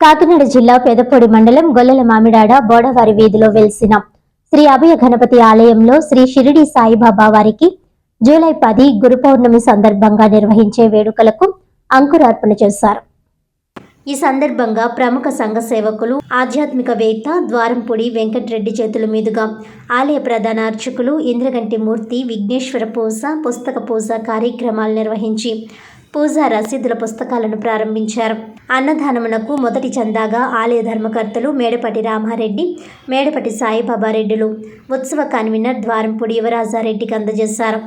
కాకినాడ జిల్లా పెదపొడి మండలం గొల్లల మామిడాడ బోడవారి వీధిలో వెలిసిన శ్రీ అభయ గణపతి ఆలయంలో శ్రీ షిరిడి సాయిబాబా వారికి జూలై పది గురు పౌర్ణమి సందర్భంగా నిర్వహించే వేడుకలకు అంకురార్పణ చేశారు. ఈ సందర్భంగా ప్రముఖ సంఘ సేవకులు ఆధ్యాత్మికవేత్త ద్వారంపూడి వెంకటరెడ్డి చేతుల మీదుగా ఆలయ ప్రధాన అర్చకులు ఇంద్రగంటి మూర్తి విఘ్నేశ్వర పూజ పుస్తక పూజ కార్యక్రమాలు నిర్వహించి పూజా రసీదుల పుస్తకాలను ప్రారంభించారు. అన్నదానమునకు మొదటి చందాగా ఆలయ ధర్మకర్తలు మేడపటి రామారెడ్డి మేడపటి సాయిబాబారెడ్డిలు ఉత్సవ కన్వీనర్ ద్వారంపూడి యువరాజారెడ్డికి అందజేశారు.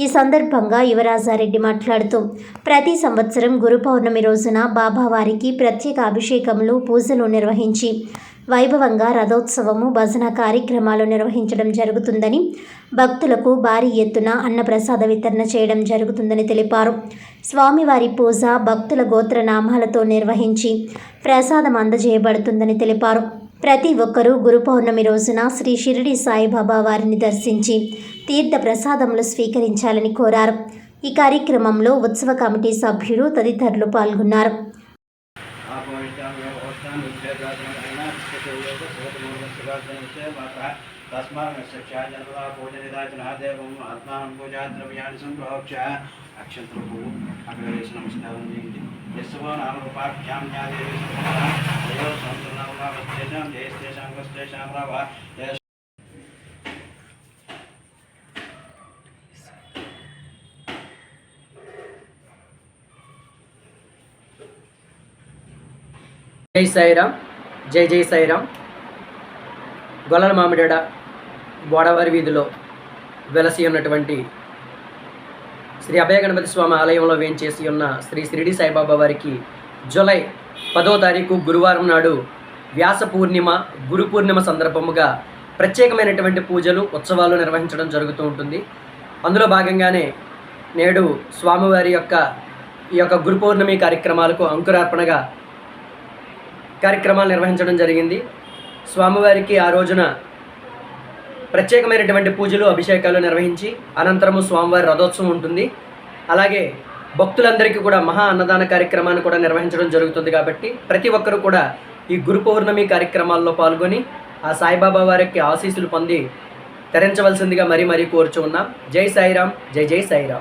ఈ సందర్భంగా యువరాజారెడ్డి మాట్లాడుతూ ప్రతి సంవత్సరం గురు పౌర్ణమి రోజున బాబావారికి ప్రత్యేక అభిషేకములు పూజలు నిర్వహించి వైభవంగా రథోత్సవము భజన కార్యక్రమాలు నిర్వహించడం జరుగుతుందని భక్తులకు భారీ ఎత్తున అన్నప్రసాద వితరణ చేయడం జరుగుతుందని తెలిపారు. స్వామివారి పూజ భక్తుల గోత్రనామాలతో నిర్వహించి ప్రసాదం అందజేయబడుతుందని తెలిపారు. ప్రతి ఒక్కరూ గురు పౌర్ణమి రోజున శ్రీ షిరిడి సాయిబాబా వారిని దర్శించి తీర్థ ప్రసాదములు స్వీకరించాలని కోరారు. ఈ కార్యక్రమంలో ఉత్సవ కమిటీ సభ్యులు తదితరులు పాల్గొన్నారు. तस्मान्नोजनिदाचनादेवम् आत्मानं पूजाद्रव्याणि सम्प्रोक्ष्य अक्षत्रभू अग्रवेशनमस्कारन्ति यस्वो नामरूपाख्यां ज्ञादेवी संस्कृतां देवसहस्रनामावस्तेषां जयस्तेषां कस्तेषां रावा జై సాయిరామ్ జై జై సాయిరామ్. గొల్లల మామిడాడ బోడవారి వీధిలో వెలసి ఉన్నటువంటి శ్రీ అభయ గణపతి స్వామి ఆలయంలో వేంచేసి ఉన్న శ్రీ షిరిడి సాయిబాబా వారికి జూలై పదో తారీఖు గురువారం నాడు వ్యాస పూర్ణిమ గురు పూర్ణిమ సందర్భముగా ప్రత్యేకమైనటువంటి పూజలు ఉత్సవాలు నిర్వహించడం జరుగుతూ ఉంటుంది. అందులో భాగంగానే నేడు స్వామివారి యొక్క ఈ యొక్క గురు పౌర్ణమి కార్యక్రమాలకు అంకురార్పణగా కార్యక్రమాలు నిర్వహించడం జరిగింది. స్వామివారికి ఆ రోజున ప్రత్యేకమైనటువంటి పూజలు అభిషేకాలు నిర్వహించి అనంతరము స్వామివారి రథోత్సవం ఉంటుంది. అలాగే భక్తులందరికీ కూడా మహా అన్నదాన కార్యక్రమాన్ని కూడా నిర్వహించడం జరుగుతుంది కాబట్టి ప్రతి ఒక్కరూ కూడా ఈ గురు పౌర్ణమి కార్యక్రమాల్లో పాల్గొని ఆ సాయిబాబా వారికి ఆశీస్సులు పొంది తరించవలసిందిగా మరీ మరీ కోరుచు ఉన్నాం. జై సాయిరాం జై జై సాయిరాం